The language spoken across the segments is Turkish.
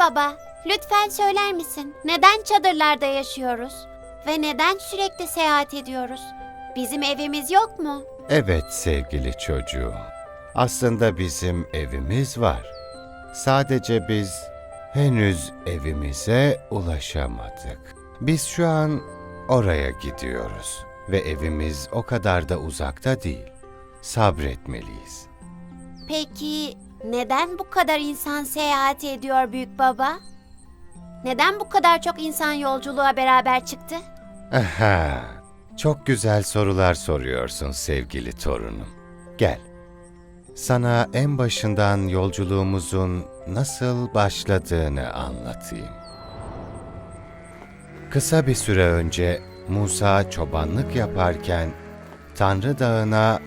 baba, lütfen söyler misin? Neden çadırlarda yaşıyoruz? Ve neden sürekli seyahat ediyoruz? Bizim evimiz yok mu? Evet sevgili çocuğum. Aslında bizim evimiz var. Sadece biz henüz evimize ulaşamadık. Biz şu an oraya gidiyoruz ve evimiz o kadar da uzakta değil. Sabretmeliyiz. Peki neden bu kadar insan seyahat ediyor büyük baba? Neden bu kadar çok insan yolculuğa beraber çıktı? Aha, çok güzel sorular soruyorsun sevgili torunum. Gel. Sana en başından yolculuğumuzun nasıl başladığını anlatayım. Kısa bir süre önce Musa çobanlık yaparken Tanrı Dağı'na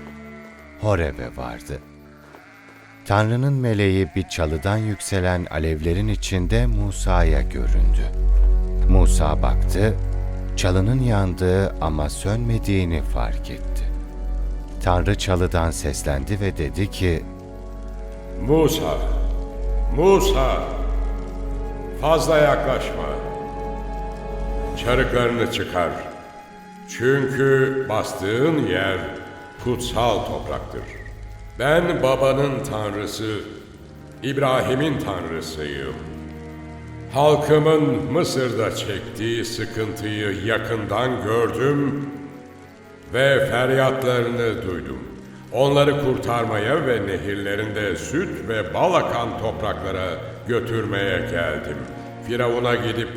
Horebe vardı. Tanrı'nın meleği bir çalıdan yükselen alevlerin içinde Musa'ya göründü. Musa baktı, çalının yandığı ama sönmediğini fark etti. Tanrı çalıdan seslendi ve dedi ki, Musa, Musa, fazla yaklaşma. Çarıklarını çıkar. Çünkü bastığın yer kutsal topraktır. Ben babanın tanrısı, İbrahim'in tanrısıyım. Halkımın Mısır'da çektiği sıkıntıyı yakından gördüm ve feryatlarını duydum. Onları kurtarmaya ve nehirlerinde süt ve bal akan topraklara götürmeye geldim. Firavun'a gidip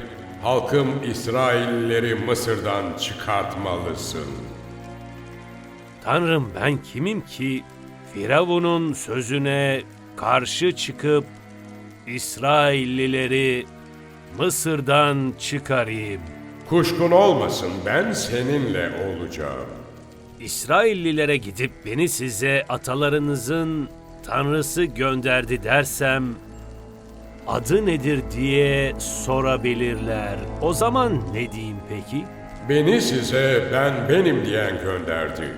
halkım İsraillileri Mısır'dan çıkartmalısın. Tanrım ben kimim ki Firavun'un sözüne karşı çıkıp İsraillileri Mısır'dan çıkarayım. Kuşkun olmasın ben seninle olacağım. İsraillilere gidip beni size atalarınızın tanrısı gönderdi dersem adı nedir diye sorabilirler. O zaman ne diyeyim peki? Beni size ben benim diyen gönderdi.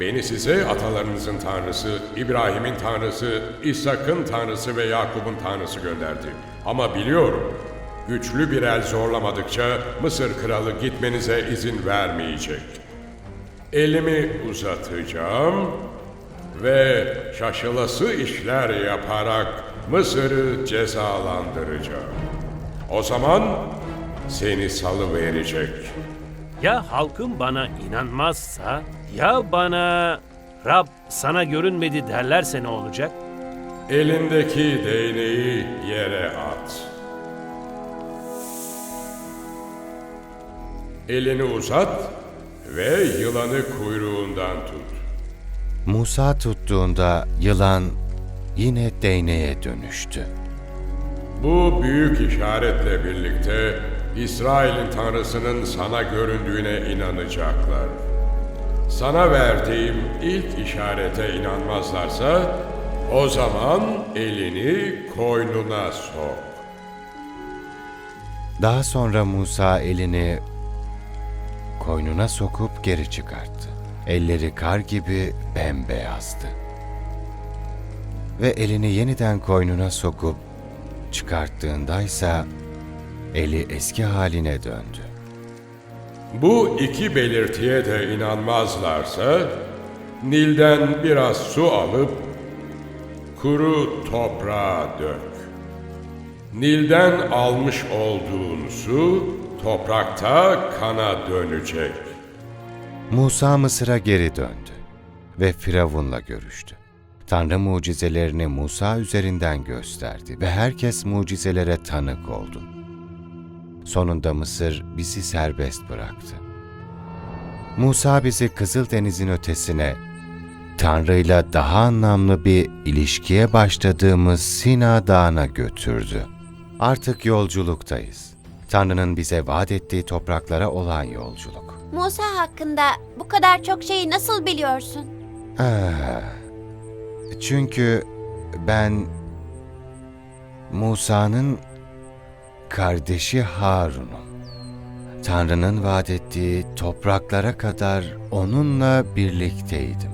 Beni size atalarınızın tanrısı, İbrahim'in tanrısı, İshak'ın tanrısı ve Yakup'un tanrısı gönderdi. Ama biliyorum, güçlü bir el zorlamadıkça Mısır kralı gitmenize izin vermeyecek. Elimi uzatacağım ve şaşılası işler yaparak Mısır'ı cezalandıracağım. O zaman seni salıverecek. Ya halkım bana inanmazsa, ya bana Rab sana görünmedi derlerse ne olacak? Elindeki değneği yere at. Elini uzat ve yılanı kuyruğundan tut. Musa tuttuğunda yılan yine değneğe dönüştü. Bu büyük işaretle birlikte İsrail'in tanrısının sana göründüğüne inanacaklar. Sana verdiğim ilk işarete inanmazlarsa o zaman elini koynuna sok. Daha sonra Musa elini koynuna sokup geri çıkarttı. Elleri kar gibi bembeyazdı. Ve elini yeniden koynuna sokup çıkarttığındaysa eli eski haline döndü. Bu iki belirtiye de inanmazlarsa Nil'den biraz su alıp kuru toprağa dök. Nil'den almış olduğun su toprakta kana dönecek. Musa Mısır'a geri döndü ve Firavun'la görüştü. Tanrı mucizelerini Musa üzerinden gösterdi ve herkes mucizelere tanık oldu. Sonunda Mısır bizi serbest bıraktı. Musa bizi Kızıldeniz'in ötesine, Tanrı'yla daha anlamlı bir ilişkiye başladığımız Sina Dağı'na götürdü. Artık yolculuktayız. Tanrı'nın bize vaat ettiği topraklara olan yolculuk. Musa hakkında bu kadar çok şeyi nasıl biliyorsun? Ah, çünkü ben Musa'nın kardeşi Harun'um. Tanrı'nın vaat ettiği topraklara kadar onunla birlikteydim.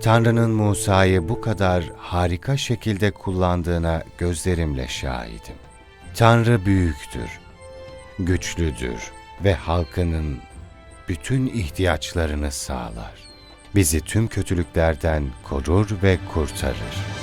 Tanrı'nın Musa'yı bu kadar harika şekilde kullandığına gözlerimle şahidim. Tanrı büyüktür, güçlüdür ve halkının bütün ihtiyaçlarını sağlar. Bizi tüm kötülüklerden korur ve kurtarır.